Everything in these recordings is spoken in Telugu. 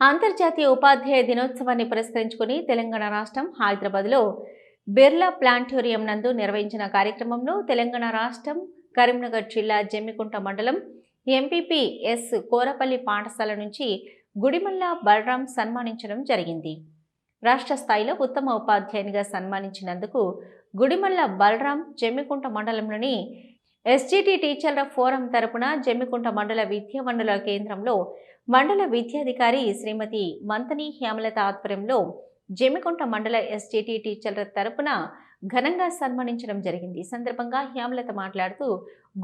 అంతర్జాతీయ ఉపాధ్యాయ దినోత్సవాన్ని పురస్కరించుకుని తెలంగాణ రాష్ట్రం హైదరాబాద్లో బిర్లా ప్లాంటోరియం నందు నిర్వహించిన కార్యక్రమంలో తెలంగాణ రాష్ట్రం కరీంనగర్ జిల్లా జమ్మికుంట మండలం ఎంపీపీ ఎస్ కోరపల్లి పాఠశాల నుంచి గుడిమల్ల బలరాం సన్మానించడం జరిగింది. రాష్ట్ర స్థాయిలో ఉత్తమ ఉపాధ్యాయునిగా సన్మానించినందుకు గుడిమల్ల బలరాం జమ్మికుంట మండలంలోని ఎస్జిటి టీచర్ల ఫోరం తరపున జమ్మికుంట మండల విద్యా మండల కేంద్రంలో మండల విద్యాధికారి శ్రీమతి మంతని హేమలత ఆధ్వర్యంలో జమికొంట మండల ఎస్జిటి టీచర్ల తరపున ఘనంగా సన్మానించడం జరిగింది. ఈ సందర్భంగా హేమలత మాట్లాడుతూ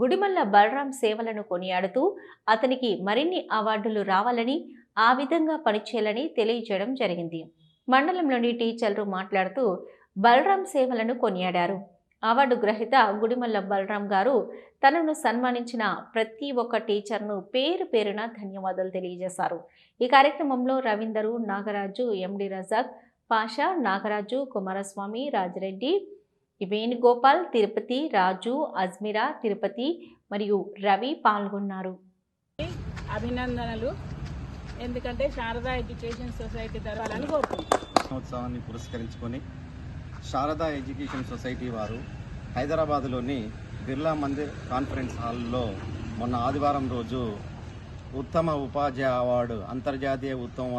గుడిమల్ల బలరాం సేవలను కొనియాడుతూ అతనికి మరిన్ని అవార్డులు రావాలని ఆ విధంగా పనిచేయాలని తెలియజేయడం జరిగింది. మండలంలోని టీచర్లు మాట్లాడుతూ బలరాం సేవలను కొనియాడారు. అవార్డు గ్రహీత గుడిమల్ల బలరాం గారు తనను సన్మానించిన ప్రతి ఒక్క టీచర్ను పేరు పేరున ధన్యవాదాలు తెలియజేశారు. ఈ కార్యక్రమంలో రవీందరు నాగరాజు ఎండి రజాక్ పాషా నాగరాజు కుమారస్వామి రాజిరెడ్డి వేణుగోపాల్ తిరుపతి రాజు అజ్మిరా తిరుపతి మరియు రవి పాల్గొన్నారు. అభినందనలు. ఎందుకంటే శారదా ఎడ్యుకేషన్ సొసైటీ ఉత్సవాన్ని పురస్కరించుకొని శారదా ఎడ్యుకేషన్ సొసైటీ వారు హైదరాబాద్లోని బిర్లా మందిర్ కాన్ఫరెన్స్ హాల్లో మొన్న ఆదివారం రోజు ఉత్తమ ఉపాధ్యాయ అవార్డు అంతర్జాతీయ ఉత్తమ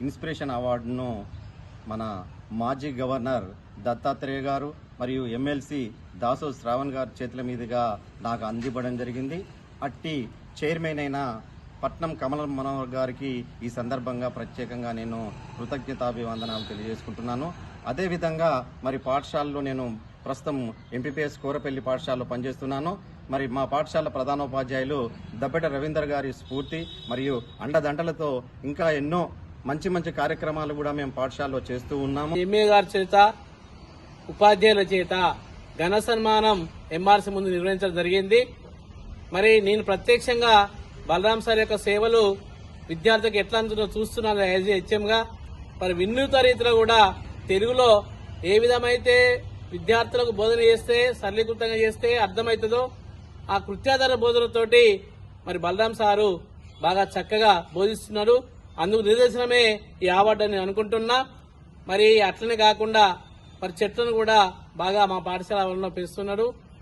ఇన్స్పిరేషన్ అవార్డును మన మాజీ గవర్నర్ దత్తాత్రేయ గారు మరియు ఎమ్మెల్సీ దాసో శ్రావణ్ గారి చేతుల మీదుగా నాకు అందివ్వడం జరిగింది. అట్టి చైర్మన్ అయిన పట్నం కమల మనోహర్ గారికి ఈ సందర్భంగా ప్రత్యేకంగా నేను కృతజ్ఞతాభివందనాలు తెలియజేసుకుంటున్నాను. అదేవిధంగా మరి పాఠశాలలో నేను ప్రస్తుతం ఎంపీపీఎస్ కూరపల్లి పాఠశాలలో పనిచేస్తున్నాను. మరి మా పాఠశాల ప్రధానోపాధ్యాయులు దబ్బెట రవీందర్ గారి స్ఫూర్తి మరియు అండదండలతో ఇంకా ఎన్నో మంచి మంచి కార్యక్రమాలు కూడా మేము పాఠశాలలో చేస్తూ ఉన్నాము. ఎంఏ గారి చేత ఉపాధ్యాయుల చేత ఘన సన్మానం ఎంఆర్సీ ముందు నిర్వహించడం జరిగింది. మరి నేను ప్రత్యక్షంగా బలరాం సార్ యొక్క సేవలు విద్యార్థులకు ఎట్లా అందులో చూస్తున్నాను యాజ్ హెచ్ఎంగా. మరి వినూత రీతిలో కూడా తెలుగులో ఏ విధమైతే విద్యార్థులకు బోధన చేస్తే సరళీకృతంగా చేస్తే అర్థమవుతుందో ఆ కృత్యాధార బోధనతోటి మరి బలరాం సారు బాగా చక్కగా బోధిస్తున్నాడు అందుకు నిదర్శనమే ఈ అవార్డు అని అనుకుంటున్నా. మరి అట్లనే కాకుండా మరి చెట్లను కూడా బాగా మా పాఠశాలలో పెంచుతున్నాడు